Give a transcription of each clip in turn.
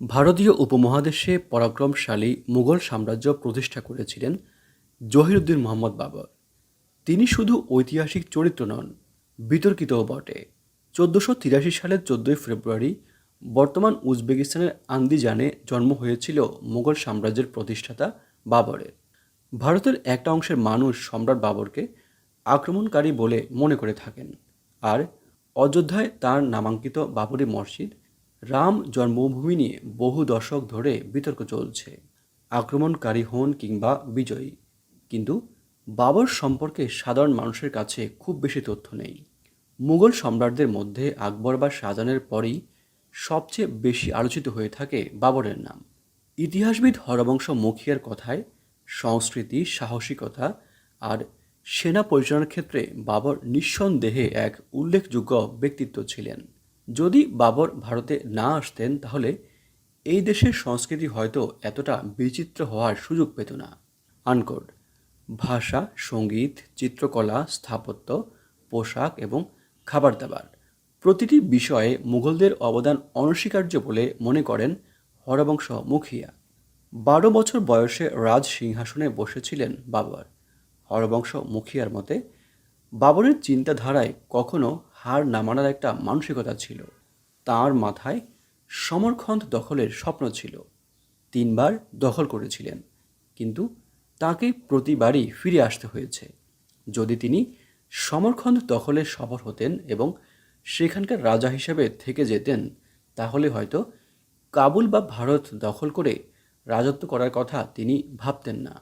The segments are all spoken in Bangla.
ভারতীয় উপমহাদেশে পরাক্রমশালী মুঘল সাম্রাজ্য প্রতিষ্ঠা করেছিলেন জহিরুদ্দিন মোহাম্মদ বাবর। তিনি শুধু ঐতিহাসিক চরিত্র নন, বিতর্কিতও বটে। চোদ্দোশো তিরাশি সালের চোদ্দোই ফেব্রুয়ারি বর্তমান উজবেকিস্তানের আন্দিজানে জন্ম হয়েছিল মুঘল সাম্রাজ্যের প্রতিষ্ঠাতা বাবরের। ভারতের একটা অংশের মানুষ সম্রাট বাবরকে আক্রমণকারী বলে মনে করে থাকেন। আর অযোধ্যায় তার নামাঙ্কিত বাবরি মসজিদ রাম জন্মভূমি নিয়ে বহু দশক ধরে বিতর্ক চলছে। আক্রমণকারী হন কিংবা বিজয়ী। কিন্তু বাবর সম্পর্কে সাধারণ মানুষের কাছে খুব বেশি তথ্য নেই। মুঘল সম্রাটদের মধ্যে আকবর বা শাহজাহানের পরই সবচেয়ে বেশি আলোচিত হয়ে থাকে বাবরের নাম। ইতিহাসবিদ হরবংশ মুখিয়ার কথায় সংস্কৃতি, সাহসিকতা আর সেনা পরিচালনার ক্ষেত্রে বাবর নিঃসন্দেহে এক উল্লেখযোগ্য ব্যক্তিত্ব ছিলেন। যদি বাবর ভারতে না আসতেন, তাহলে এই দেশের সংস্কৃতি হয়তো এতটা বিচিত্র হওয়ার সুযোগ পেত না। আনকোড ভাষা, সংগীত, চিত্রকলা, স্থাপত্য, পোশাক এবং খাবার দাবার প্রতিটি বিষয়ে মুঘলদের অবদান অনস্বীকার্য বলে মনে করেন হরবংশ মুখিয়া। বারো বছর বয়সে রাজ সিংহাসনে বসেছিলেন বাবর। হরবংশ মুখিয়ার মতে, বাবরের চিন্তাধারায় কখনো হার না মানার একটা মানসিকতা ছিল। তার মাথায় সমরখন্দ দখলের স্বপ্ন ছিল। তিনবার দখল করেছিলেন, কিন্তু তাকে প্রতিবারই ফিরে আসতে হয়েছে। যদি তিনি সমরখন্দ দখলে সফল হতেন এবং সেখানকার রাজা হিসেবে থেকে যেতেন, তাহলে হয়তো কাবুল বা ভারত দখল করে রাজত্ব করার কথা তিনি ভাবতেন না।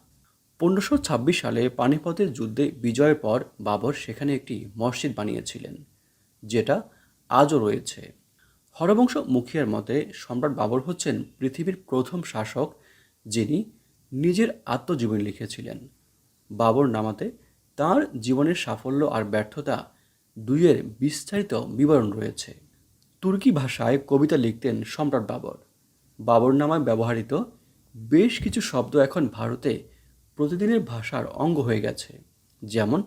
পনেরোশো ছাব্বিশ সালে পানিপথের যুদ্ধে বিজয়ের পর বাবর সেখানে একটি মসজিদ বানিয়েছিলেন। যেটা আজও রয়েছে। হরবংশ মুখিয়ার মতে সম্রাট বাবর হচ্ছেন পৃথিবীর প্রথম শাসক যিনি নিজের আত্মজীবনী লিখেছিলেন। বাবর নামাতে তার জীবনের সাফল্য আর ব্যর্থতা দুইয়ের বিস্তারিত বিবরণ রয়েছে। তুর্কি ভাষায় কবিতা লিখতেন সম্রাট বাবর। বাবর নামায় ব্যবহৃত বেশ কিছু শব্দ এখন ভারতে প্রতিদিনের ভাষার অঙ্গ হয়ে গেছে। যেমন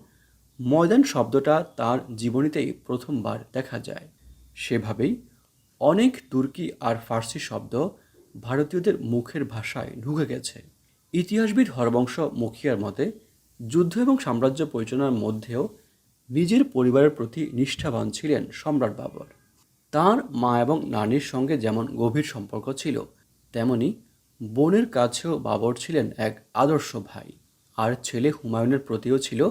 ময়দান শব্দটা তার জীবনীতেই প্রথমবার দেখা যায়। সেভাবেই অনেক তুর্কি আর ফার্সি শব্দ ভারতীয়দের মুখের ভাষায় ঢুকে গেছে। ইতিহাসবিদ হরবংশ মুখিয়ার মতে, যুদ্ধ এবং সাম্রাজ্য পরিচালনার মধ্যেও নিজের পরিবারের প্রতি নিষ্ঠাবান ছিলেন সম্রাট বাবর। তার মা এবং নানির সঙ্গে যেমন গভীর সম্পর্ক ছিল, তেমনি বোনের কাছেও বাবর ছিলেন এক আদর্শ ভাই। আর ছেলে হুমায়ুনের প্রতিও ছিল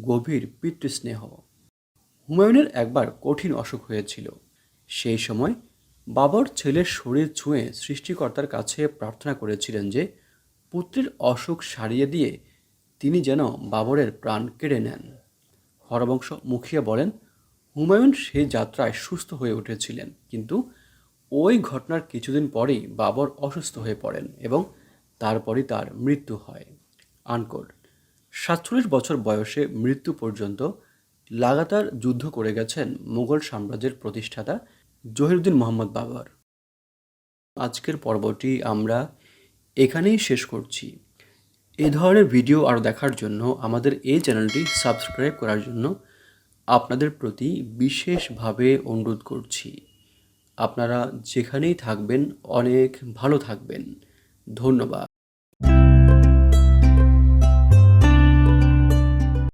গভীর পিতৃস্নেহ। হুমায়ুনের একবার কঠিন অসুখ হয়েছিল। সেই সময় বাবর ছেলের শরীর ছুঁয়ে সৃষ্টিকর্তার কাছে প্রার্থনা করেছিলেন যে, পুত্রের অসুখ সারিয়ে দিয়ে তিনি যেন বাবরের প্রাণ কেড়ে নেন। হরবংশ মুখিয়া বলেন, হুমায়ুন সেই যাত্রায় সুস্থ হয়ে উঠেছিলেন, কিন্তু ওই ঘটনার কিছুদিন পরেই বাবর অসুস্থ হয়ে পড়েন এবং তারপরই তার মৃত্যু হয়। আনকোড সাতচল্লিশ বছর বয়সে মৃত্যু পর্যন্ত লাগাতার যুদ্ধ করে গেছেন মুঘল সাম্রাজ্যের প্রতিষ্ঠাতা জহিরুদ্দিন মোহাম্মদ বাবর। আজকের পর্বটি আমরা এখানেই শেষ করছি। এ ধরনের ভিডিও আরও দেখার জন্য আমাদের এই চ্যানেলটি সাবস্ক্রাইব করার জন্য আপনাদের প্রতি বিশেষভাবে অনুরোধ করছি। আপনারা যেখানেই থাকবেন, অনেক ভালো থাকবেন। ধন্যবাদ।